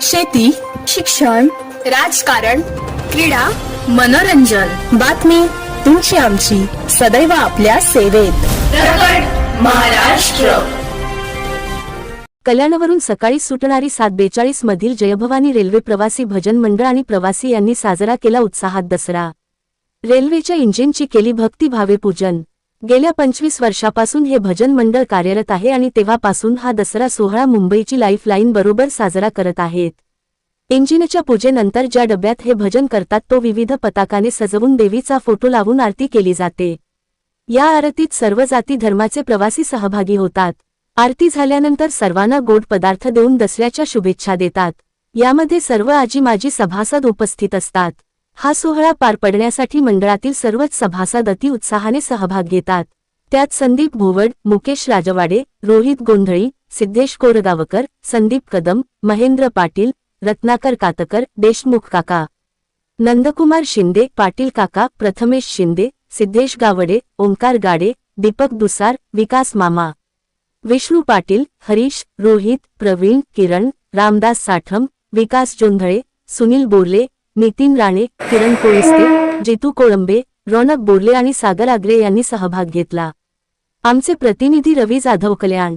शेती शिक्षण राजकारण क्रीडा मनोरंजन. बातमी तुमची आमची. सदैव आपल्या सेवेत. महाराष्ट्र. कल्याणवरून सकाळी सुटणारी सात बेचाळीस मधील जयभवानी रेल्वे प्रवासी भजन मंडळ आणि प्रवासी यांनी साजरा केला उत्साहात दसरा. रेल्वेच्या इंजिनची केली भक्तिभावे पूजन. गेल्या पंचवीस वर्षापासून हे भजन मंडळ कार्यरत आहे आणि तेव्हापासून हा दसरा सोहळा मुंबईची लाईफलाईन बरोबर साजरा करत आहेत. इंजिनच्या पूजेनंतर ज्या डब्यात हे भजन करतात तो विविध पताकाने सजवून देवीचा फोटो लावून आरती केली जाते. या आरतीत सर्व जाती धर्माचे प्रवासी सहभागी होतात. आरती झाल्यानंतर सर्वांना गोड पदार्थ देऊन दसऱ्याच्या शुभेच्छा देतात. यामध्ये सर्व आजी माजी सभासद उपस्थित असतात. हा सोहळा पार पडण्यासाठी मंडळातील सर्वच सभासद अति उत्साहाने सहभाग घेतात. त्यात संदीप भोवड मुकेश राजवाडे रोहित गोंधळी सिद्धेश कोरगावकर संदीप कदम महेंद्र पाटील रत्नाकर कातकर देशमुख काका. नंदकुमार शिंदे पाटील काका प्रथमेश शिंदे सिद्धेश गावडे ओंकार गाडे दीपक दुसार विकास मामा. विष्णू पाटील हरीश रोहित प्रवीण किरण रामदास साठम विकास जोंधळे सुनील बोर्ले नितीन राणे किरण कोळिस्ते जेतू कोळंबे रौनक बोर्ले आणि सागर आग्रे यांनी सहभाग घेतला. आमचे प्रतिनिधी रवी जाधव कल्याण.